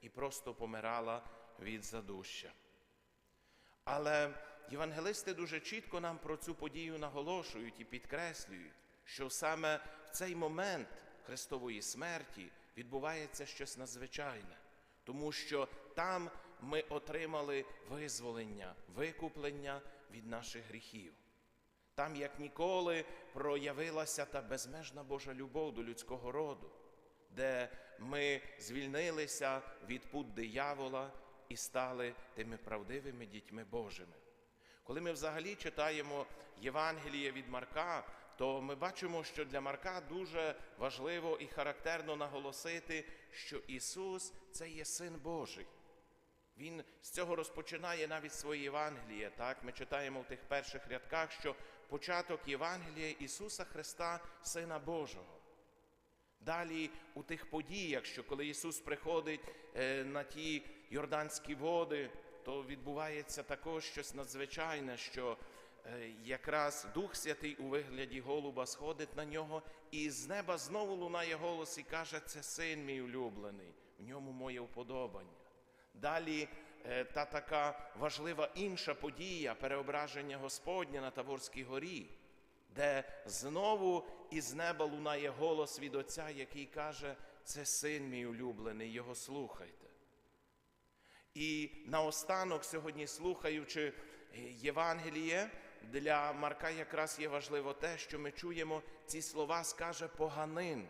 і просто помирала від задуща. Але євангелисти дуже чітко нам про цю подію наголошують і підкреслюють, що саме в цей момент Христової смерті відбувається щось надзвичайне, тому що там ми отримали визволення, викуплення від наших гріхів. Там, як ніколи, проявилася та безмежна Божа любов до людського роду, де ми звільнилися від пут диявола і стали тими правдивими дітьми Божими. Коли ми взагалі читаємо Євангеліє від Марка, то ми бачимо, що для Марка дуже важливо і характерно наголосити, що Ісус це є Син Божий. Він з цього розпочинає навіть своє Євангеліє. Так, ми читаємо в тих перших рядках, що початок Євангелія Ісуса Христа, Сина Божого. Далі у тих подіях, що коли Ісус приходить е, на ті йорданські води, то відбувається також щось надзвичайне, що е, якраз Дух Святий у вигляді голуба сходить на нього, і з неба знову лунає голос і каже: це син мій улюблений, в ньому моє вподобання. Далі е, та така важлива інша подія переображення Господня на Таворській горі, де знову із неба лунає голос від Отця, який каже: це син мій улюблений, його слухайте. І наостанок, сьогодні, слухаючи Євангеліє, для Марка якраз є важливо те, що ми чуємо ці слова, скаже поганин.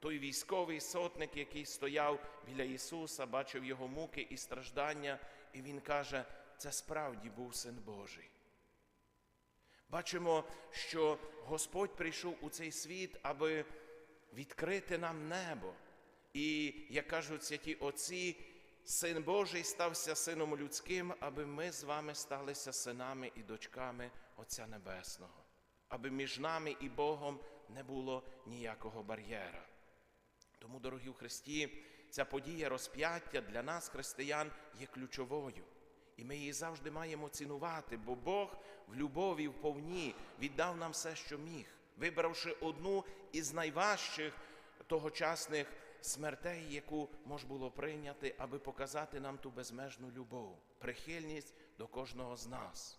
Той військовий сотник, який стояв біля Ісуса, бачив його муки і страждання, і Він каже, це справді був Син Божий. Бачимо, що Господь прийшов у цей світ, аби відкрити нам небо. І, як кажуть святі Отці, Син Божий стався Сином людським, аби ми з вами сталися синами і дочками Отця Небесного, аби між нами і Богом не було ніякого бар'єра. Тому, дорогі в Христі, ця подія розп'яття для нас, християн, є ключовою. І ми її завжди маємо цінувати, бо Бог в любові вповні віддав нам все, що міг, вибравши одну із найважчих тогочасних смертей, яку можна було прийняти, аби показати нам ту безмежну любов, прихильність до кожного з нас.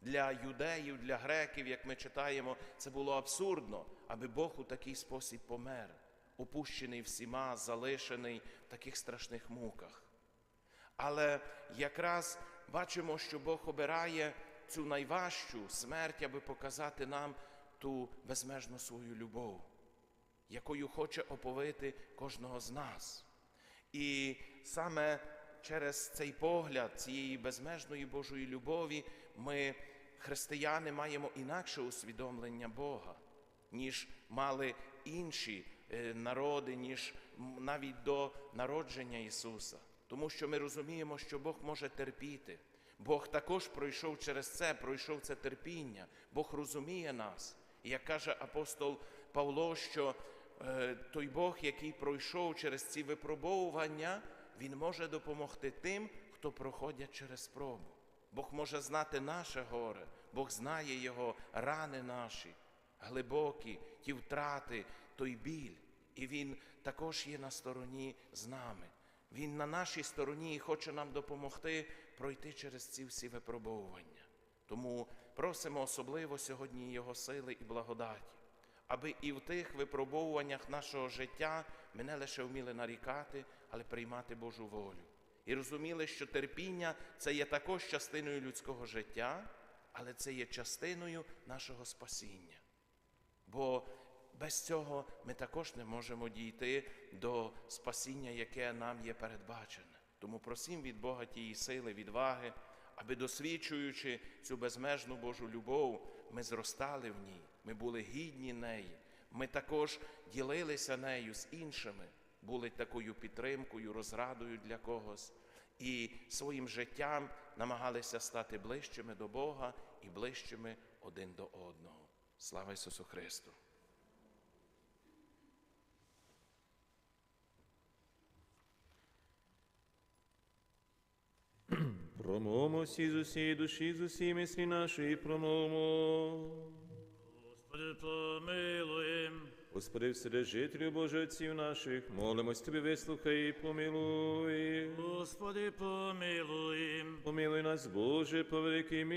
Для юдеїв, для греків, як ми читаємо, це було абсурдно, аби Бог у такий спосіб помер, опущений всіма, залишений в таких страшних муках. Але якраз бачимо, що Бог обирає цю найважчу смерть, аби показати нам ту безмежну свою любов, якою хоче оповити кожного з нас. І саме через цей погляд цієї безмежної Божої любові ми, християни, маємо інакше усвідомлення Бога, ніж мали інші е, народи, ніж навіть до народження Ісуса. Тому що ми розуміємо, що Бог може терпіти. Бог також пройшов через це, пройшов це терпіння. Бог розуміє нас. І як каже апостол Павло, що е, той Бог, який пройшов через ці випробовування, Він може допомогти тим, хто проходять через спробу. Бог може знати наше горе, Бог знає Його рани наші, глибокі, ті втрати, той біль. І Він також є на стороні з нами. Він на нашій стороні і хоче нам допомогти пройти через ці всі випробовування. Тому просимо особливо сьогодні Його сили і благодаті, аби і в тих випробовуваннях нашого життя ми не лише вміли нарікати, але приймати Божу волю. І розуміли, що терпіння це є також частиною людського життя, але це є частиною нашого спасіння. Бо без цього ми також не можемо дійти до спасіння, яке нам є передбачене. Тому просім від Бога тієї сили, відваги, аби досвідчуючи цю безмежну Божу любов, ми зростали в ній, ми були гідні неї, ми також ділилися нею з іншими, були такою підтримкою, розрадою для когось, і своїм життям намагалися стати ближчими до Бога і ближчими один до одного. Слава Ісусу Христу! Промовмо всі з усієї душі, з усі мислі нашої промовмо. Господи, помилуєм. Господи, вседержителю Боже отців наших, молимось Тобі, вислухай і помилуй. Господи, помилуй. Помилуй нас, Боже, по великій